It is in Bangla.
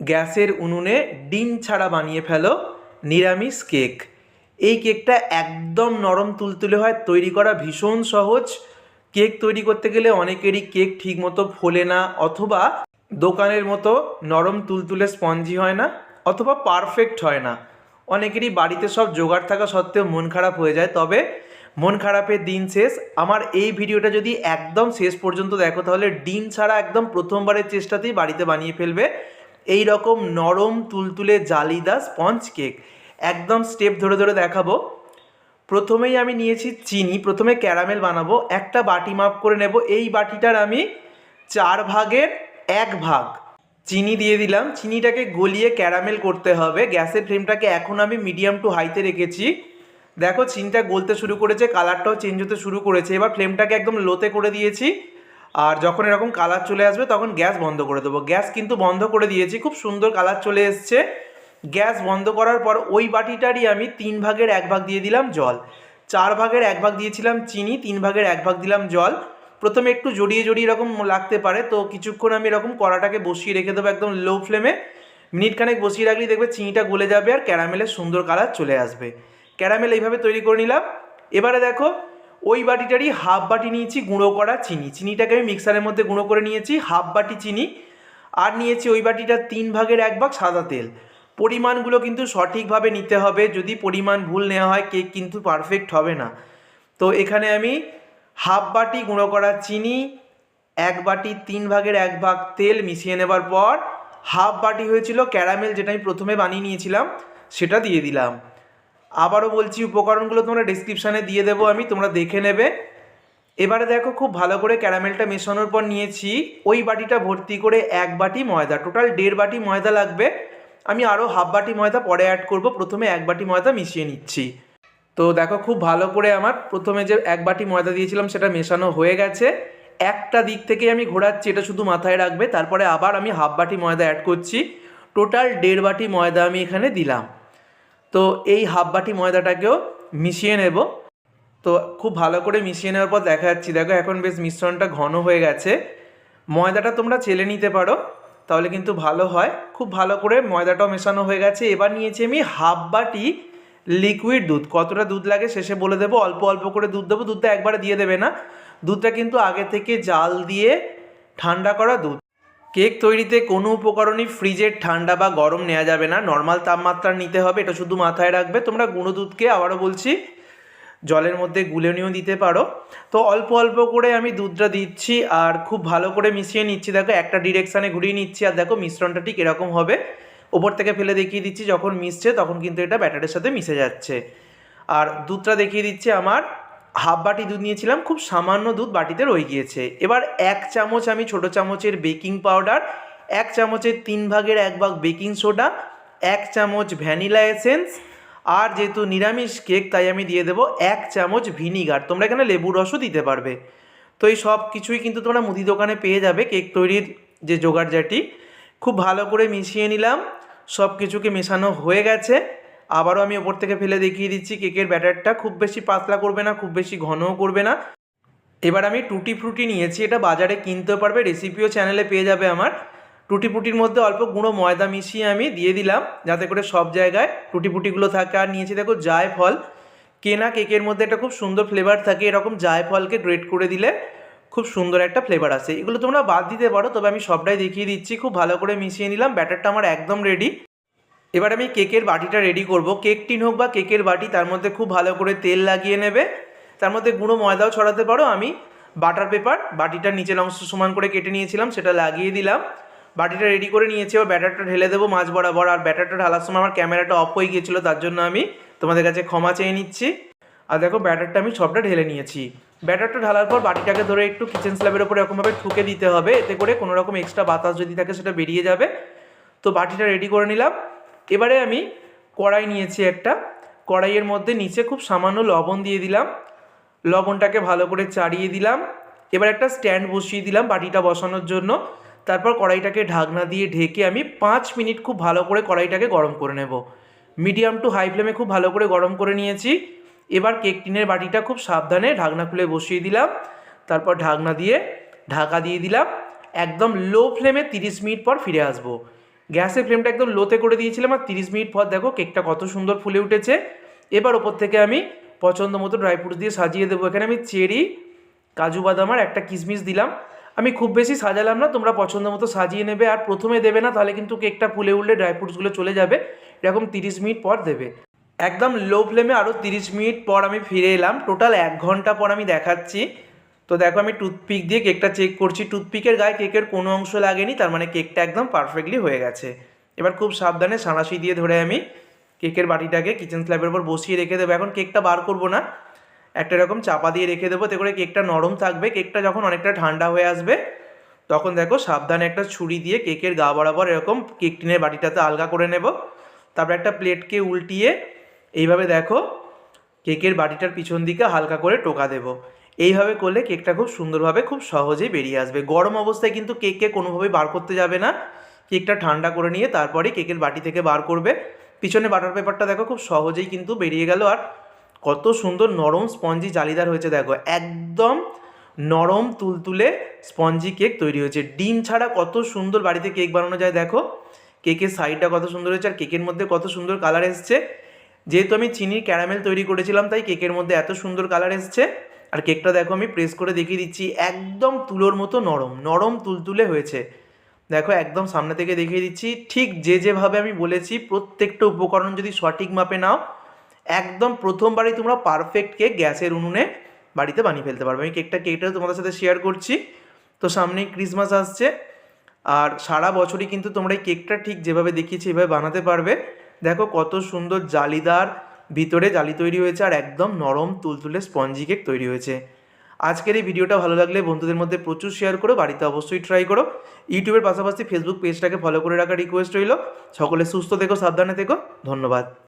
গ্যাসের উনুনে ডিম ছাড়া বানিয়ে ফেলো নিরামিষ কেক। এই কেকটা একদম নরম তুলতুলে হয়, তৈরি করা ভীষণ সহজ। কেক তৈরি করতে গেলে অনেকেরই কেক ঠিকমতো ফোলে না অথবা দোকানের মতো নরম তুলতুলে স্পঞ্জি হয় না অথবা পারফেক্ট হয় না। অনেকেরই বাড়িতে সব জোগাড় থাকা সত্ত্বেও মন খারাপ হয়ে যায়। তবে মন খারাপের দিন শেষ। আমার এই ভিডিওটা যদি একদম শেষ পর্যন্ত দেখো, তাহলে ডিম ছাড়া একদম প্রথমবারের চেষ্টাতেই বাড়িতে বানিয়ে ফেলবে। এই রকম নরম তুলতুলে জালিদা স্পঞ্জ কেক। একদম স্টেপ ধরে ধরে দেখাবো। প্রথমেই আমি নিয়েছি চিনি। প্রথমে ক্যারামেল বানাবো। একটা বাটি মাপ করে নেব। এই বাটিটার আমি চার ভাগের এক ভাগ। চিনি দিয়ে দিলাম। চিনিটাকে গলিয়ে ক্যারামেল করতে হবে। গ্যাসের ফ্লেমটাকে এখন আমি মিডিয়াম টু হাইতে রেখেছি। দেখো, চিনিটা গলতে শুরু করেছে, কালারটাও চেঞ্জ হতে শুরু করেছে। এবার ফ্লেমটাকে একদম লোতে করে দিয়েছি। আর যখন এরকম কালার চলে আসবে, তখন গ্যাস বন্ধ করে দেবো। গ্যাস কিন্তু বন্ধ করে দিয়েছি, খুব সুন্দর কালার চলে এসছে। গ্যাস বন্ধ করার পর ওই বাটিটারই আমি তিন ভাগের এক ভাগ দিয়ে দিলাম জল। চার ভাগের এক ভাগ দিয়েছিলাম চিনি, তিন ভাগের এক ভাগ দিলাম জল। প্রথমে একটু জড়িয়ে জড়িয়ে এরকম লাগতে পারে, তো কিছুক্ষণ আমি এরকম কড়াটাকে বসিয়ে রেখে দেবো একদম লো ফ্লেমে মিনিটখানেক বসিয়ে রাখলেই দেখবে চিনিটা গলে যাবে আর ক্যারামেলের সুন্দর কালার চলে আসবে। ক্যারামেল এইভাবে তৈরি করে নিলাম। এবারে দেখো ওই বাটিটারই হাফ বাটি নিয়েছি, গুঁড়ো করা চিনি। চিনিটাকে আমি মিক্সারের মধ্যে গুঁড়ো করে নিয়েছি হাফ বাটি চিনি। আর নিয়েছি ওই বাটিটার তিন ভাগের এক ভাগ সাদা তেল। পরিমাণগুলো কিন্তু সঠিকভাবে নিতে হবে, যদি পরিমাণ ভুল নেওয়া হয় কেক কিন্তু পারফেক্ট হবে না। তো এখানে আমি হাফ বাটি গুঁড়ো করা চিনি, এক বাটি তিন ভাগের এক ভাগ তেল মিশিয়ে নেবার পর হাফ বাটি হয়েছিল ক্যারামেল যেটা আমি প্রথমে বানিয়ে নিয়েছিলাম, সেটা দিয়ে দিলাম। আবারও বলছি, উপকরণগুলো তোমরা ডিসক্রিপশানে দিয়ে দেবো আমি, তোমরা দেখে নেবে। এবারে দেখো, খুব ভালো করে ক্যারামেলটা মেশানোর পর নিয়েছি। ওই বাটিটা ভর্তি করে এক বাটি ময়দা টোটাল দেড় বাটি ময়দা লাগবে। আমি আরও হাফ বাটি ময়দা পরে অ্যাড করব, প্রথমে এক বাটি ময়দা মিশিয়ে নিচ্ছি। তো দেখো, খুব ভালো করে আমার প্রথমে যে এক বাটি ময়দা দিয়েছিলাম, সেটা মেশানো হয়ে গেছে। একটা দিক থেকে আমি ঘোরাচ্ছি, এটা শুধু মাথায় রাখবে। তারপরে আবার আমি হাফ বাটি ময়দা অ্যাড করছি। টোটাল দেড় বাটি ময়দা আমি এখানে দিলাম। তো এই হাফ বাটি ময়দাটাকেও মিশিয়ে নেব। তো খুব ভালো করে মিশিয়ে নেওয়ার পর দেখা যাচ্ছি, দেখো এখন বেশ মিশ্রণটা ঘন হয়ে গেছে। ময়দাটা তোমরা চেলে নিতে পারো, তাহলে কিন্তু ভালো হয়। খুব ভালো করে ময়দাটাও মেশানো হয়ে গেছে। এবার নিয়েছি আমি হাফ বাটি লিকুইড দুধ। কতটা দুধ লাগে শেষে বলে দেবো, অল্প অল্প করে দুধ দেবো। দুধটা একবারে দিয়ে দেবে না। দুধটা কিন্তু আগে থেকে জাল দিয়ে ঠান্ডা করা দুধ। কেক তৈরিতে কোনো উপকরণই ফ্রিজের ঠান্ডা বা গরম নেওয়া যাবে না। নর্মাল তাপমাত্রা নিতে হবে, এটা শুধু মাথায় রাখবে। তোমরা গুঁড়ো দুধকে আবারও বলছি, জলের মধ্যে গুলে নিয়েও দিতে পারো। তো অল্প অল্প করে আমি দুধটা দিচ্ছি আর খুব ভালো করে মিশিয়ে নিচ্ছি। দেখো, একটা ডিরেকশানে ঘুরিয়ে নিচ্ছি আর দেখো, মিশ্রণটা ঠিক এরকম হবে। ওপর থেকে ফেলে দেখিয়ে দিচ্ছি, যখন মিশছে তখন কিন্তু এটা ব্যাটারের সাথে মিশে যাচ্ছে। আর দুধটা দেখিয়ে দিচ্ছি আমার হাফ বাটি দুধ নিয়েছিলাম, খুব সামান্য দুধ বাটিতে রয়ে গিয়েছে। এবার এক চামচ আমি ছোট চামচের বেকিং পাউডার, এক চামচের তিন ভাগের এক ভাগ বেকিং সোডা, এক চামচ ভ্যানিলা এসেন্স, আর যেহেতু নিরামিষ কেক, তাই আমি দিয়ে দেবো এক চামচ ভিনিগার। তোমরা এখানে লেবুর রসও দিতে পারবে। তো এই সব কিছুই কিন্তু তোমরা মুদি দোকানে পেয়ে যাবে কেক তৈরির যে জোগাড় জাটি খুব ভালো করে মিশিয়ে নিলাম, সব কিছুকে মেশানো হয়ে গেছে। আবারও আমি ওপর থেকে ফেলে দেখিয়ে দিচ্ছি, কেকের ব্যাটারটা খুব বেশি পাতলা করবে না, খুব বেশি ঘনও করবে না। এবার আমি টুটি ফ্রুটি নিয়েছি, এটা বাজারে কিনতেও পারবে রেসিপিও চ্যানেলে পেয়ে যাবে আমার। টুটি ফুটির মধ্যে অল্প গুঁড়ো ময়দা মিশিয়ে আমি দিয়ে দিলাম, যাতে করে সব জায়গায় টুটি ফুটিগুলো থাকে। আর নিয়েছি দেখো জায়ফল, কেনা কেকের মধ্যে একটা খুব সুন্দর ফ্লেভার থাকে, এরকম জায়ফলকে গ্রেট করে দিলে খুব সুন্দর একটা ফ্লেভার আসে। এগুলো তোমরা বাদ দিতে পারো, তবে আমি সবটাই দেখিয়ে দিচ্ছি, খুব ভালো করে মিশিয়ে নিলাম, ব্যাটারটা আমার একদম রেডি এবার আমি কেকের বাটিটা রেডি করব। কেক টিন হোক বা কেকের বাটি, তার মধ্যে খুব ভালো করে তেল লাগিয়ে নেবে। তার মধ্যে গুঁড়ো ময়দাও ছড়াতে পারো। আমি বাটার পেপার বাটিটার নিচের অংশ সমান করে কেটে নিয়েছিলাম, সেটা লাগিয়ে দিলাম। বাটিটা রেডি করে নিয়েছি, এবার ব্যাটারটা ঢেলে দেবো মাছ বরাবর। আর ব্যাটারটা ঢালার সময় আমার ক্যামেরাটা অফ হয়ে গিয়েছিল, তার জন্য আমি তোমাদের কাছে ক্ষমা চেয়ে নিচ্ছি। আর দেখো, ব্যাটারটা আমি সবটা ঢেলে নিয়েছি। ব্যাটারটা ঢালার পর বাটিটাকে ধরে একটু কিচেন স্ল্যাবের ওপর এরকমভাবে ঠুকে দিতে হবে। এতে করে কোনো রকম এক্সট্রা বাতাস যদি থাকে, সেটা বেরিয়ে যাবে। তো বাটিটা রেডি করে নিলাম। এবারে আমি কড়াই নিয়েছি একটা। কড়াইয়ের মধ্যে নিচে খুব সামান্য লবণ দিয়ে দিলাম। লবণটাকে ভালো করে চাড়িয়ে দিলাম। এবার একটা স্ট্যান্ড বসিয়ে দিলাম বাটিটা বসানোর জন্য। তারপর কড়াইটাকে ঢাকনা দিয়ে ঢেকে আমি পাঁচ মিনিট খুব ভালো করে কড়াইটাকে গরম করে নেব। মিডিয়াম টু হাই ফ্লেমে খুব ভালো করে গরম করে নিয়েছি। এবার কেক টিনের বাটিটা খুব সাবধানে ঢাকনা খুলে বসিয়ে দিলাম। তারপর ঢাকনা দিয়ে ঢাকা দিয়ে দিলাম। একদম লো ফ্লেমে তিরিশ মিনিট পর ফিরে আসব। গ্যাসের ফ্লেমটা একদম লোতে করে দিয়েছিলাম আর তিরিশ মিনিট পর দেখো কেকটা কত সুন্দর ফুলে উঠেছে। এবার ওপর থেকে আমি পছন্দ মতো ড্রাই ফ্রুটস দিয়ে সাজিয়ে দেবো। এখানে আমি চেরি, কাজু বাদাম আর একটা কিশমিশ দিলাম। আমি খুব বেশি সাজালাম না, তোমরা পছন্দ মতো সাজিয়ে নেবে আর প্রথমে দেবে না, তাহলে কিন্তু কেকটা ফুলে উঠলে ড্রাই ফ্রুটসগুলো চলে যাবে। এরকম তিরিশ মিনিট পর দেবে। একদম লো ফ্লেমে আরও তিরিশ মিনিট পর আমি ফিরে এলাম। টোটাল এক ঘণ্টা পর আমি দেখাচ্ছি। তো দেখো আমি টুথপিক দিয়ে কেকটা চেক করছি। টুথপিকের গায়ে কেকের কোনো অংশ লাগেনি, তার মানে কেকটা একদম পারফেক্টলি হয়ে গেছে। এবার খুব সাবধানে সাঁড়াশি দিয়ে ধরে আমি কেকের বাটিটাকে কিচেন স্ল্যাবের উপর বসিয়ে রেখে দেবো। এখন কেকটা বার করব না। একটা এরকম চাপা দিয়ে রেখে দেবো তে করে কেকটা নরম থাকবে। কেকটা যখন অনেকটা ঠান্ডা হয়ে আসবে, তখন দেখো সাবধানে একটা ছুরি দিয়ে কেকের গা বরাবর এরকম কেক টিনের বাটিটাতে আলগা করে নেব। তারপর একটা প্লেটকে উল্টিয়ে এইভাবে দেখো কেকের বাটিটার পিছন দিকে হালকা করে টোকা দেবো। এইভাবে করলে কেকটা খুব সুন্দরভাবে খুব সহজেই বেরিয়ে আসবে। গরম অবস্থায় কিন্তু কেককে কোনোভাবেই বার করতে যাবে না। কেকটা ঠান্ডা করে নিয়ে তারপরে কেকের বাটি থেকে বার করবে। পিছনে বাটার পেপারটা দেখো খুব সহজেই কিন্তু বেরিয়ে গেল। আর কত সুন্দর নরম স্পঞ্জি জালিদার হয়েছে দেখো। একদম নরম তুলতুলে স্পঞ্জি কেক তৈরি হয়েছে। ডিম ছাড়া কত সুন্দর বাড়িতে কেক বানানো যায় দেখো। কেকের সাইডটা কত সুন্দর হয়েছে আর কেকের মধ্যে কত সুন্দর কালার এসছে। যেহেতু আমি চিনির ক্যারামেল তৈরি করেছিলাম, তাই কেকের মধ্যে এত সুন্দর কালার এসছে। আর কেকটা দেখো আমি প্রেস করে দেখিয়ে দিচ্ছি, একদম তুলোর মতো নরম নরম তুলতুলে হয়েছে। দেখো একদম সামনে থেকে দেখিয়ে দিচ্ছি, ঠিক যে যেভাবে আমি বলেছি, প্রত্যেকটা উপকরণ যদি সঠিক মাপে নাও, একদম প্রথমবারই তোমরা পারফেক্ট কেক গ্যাসের উনুনে বাড়িতে বানিয়ে ফেলতে পারবে। আমি কেকটা কেকটা তোমাদের সাথে শেয়ার করছি। তো সামনেই ক্রিসমাস আসছে, আর সারা বছরই কিন্তু তোমরা এই কেকটা ঠিক যেভাবে দেখিয়েছি, এভাবে বানাতে পারবে। দেখো কত সুন্দর জালিদার ভিতরে জালি তৈরি হয়েছে আর একদম নরম তুলতুলে স্পঞ্জি কেক তৈরি হয়েছে। আজকের এই ভিডিওটা ভালো লাগলে বন্ধুদের মধ্যে প্রচুর শেয়ার করো, বাড়িতে অবশ্যই ট্রাই করো। ইউটিউবের পাশাপাশি ফেসবুক পেজটাকে ফলো করে রাখার রিকোয়েস্ট রইল। সকলে সুস্থ থেকো, সাবধানে থেকো। ধন্যবাদ।